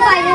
পাইবো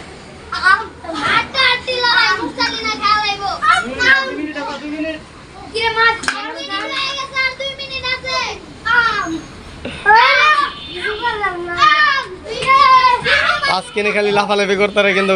কিনে খালি লাফালাফি করতারে কিন্তু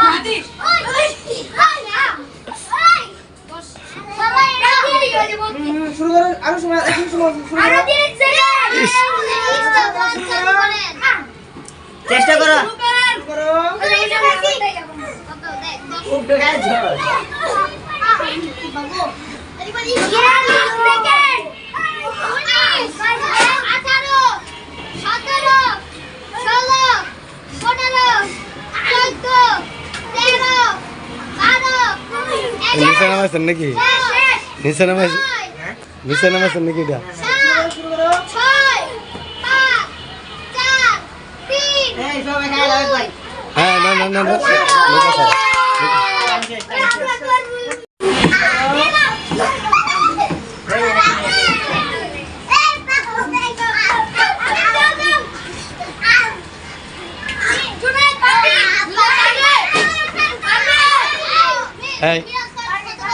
নিচে নামাইছেন নাকি নিচে নামাইছেন নিচে নামাইছেন নাকি এটা হ্যাঁ না না না Hey.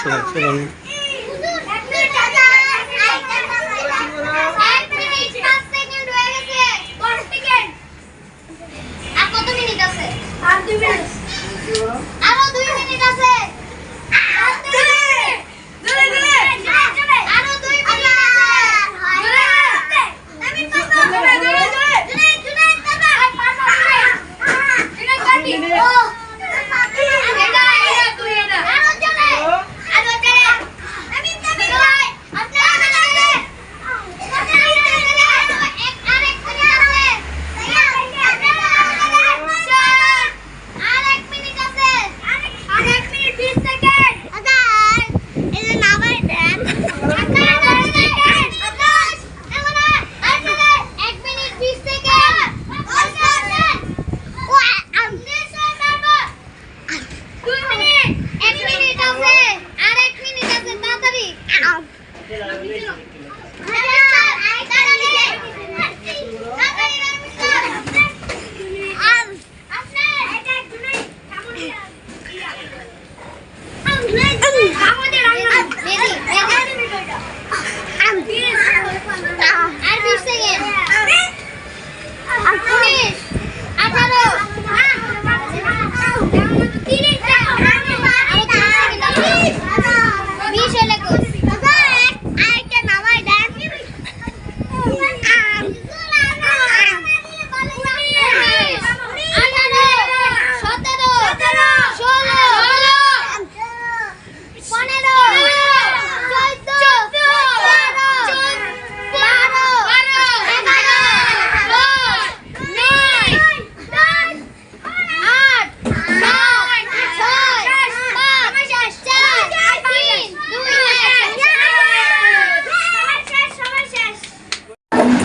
Sorry, sorry. আর দুই minute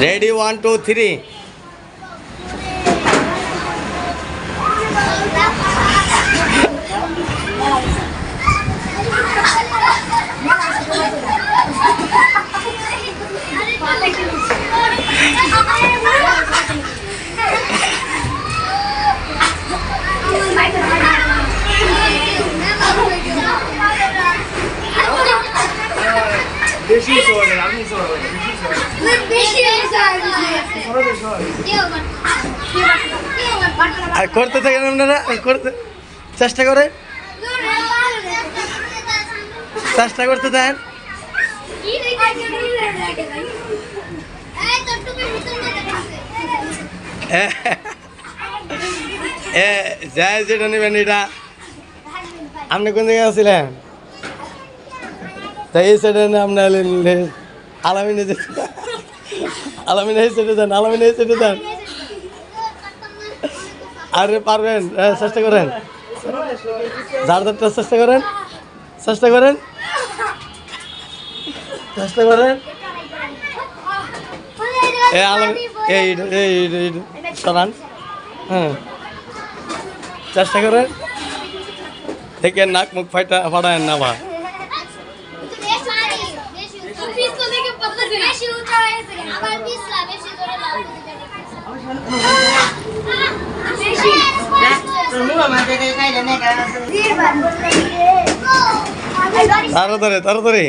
ready one two three আর করতে থাকেন আপনারা করতে চেষ্টা করে চেষ্টা করতে থাকেন যাই নেবেন এটা আপনি কোন জায়গায় আছিলেন তাই এই সাইডে আপনার আলামিনে আলামিনে এই সাইডে যান আলামিনে এই সাইডে যান আরে পারবেন চেষ্টা করেন। যার যারটা চেষ্টা করেন। চেষ্টা করেন। চেষ্টা করেন। আলম এই এই হ্যাঁ। চেষ্টা করেন। দেখেন নাক মুখ ফাইটা, ফাটায় না বা। আবার বেশি তাড়াতাড়ি তাড়াতাড়ি।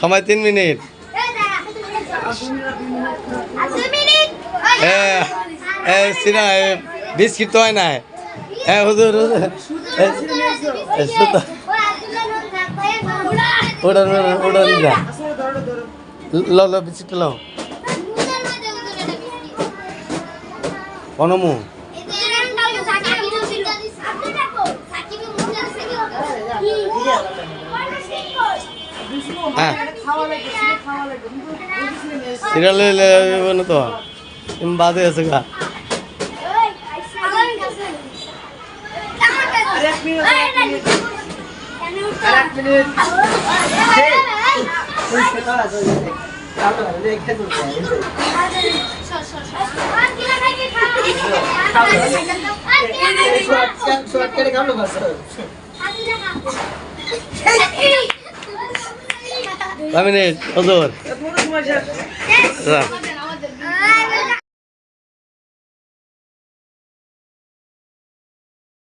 সময় তিন মিনিট। বিস্কিট তো হয় না এ, হুজুর ওটা যা। ল ল, বিস্কিট হ্যাঁ। বাদে আছে গা। শর্ট কেটে বাস মিনিট হজুর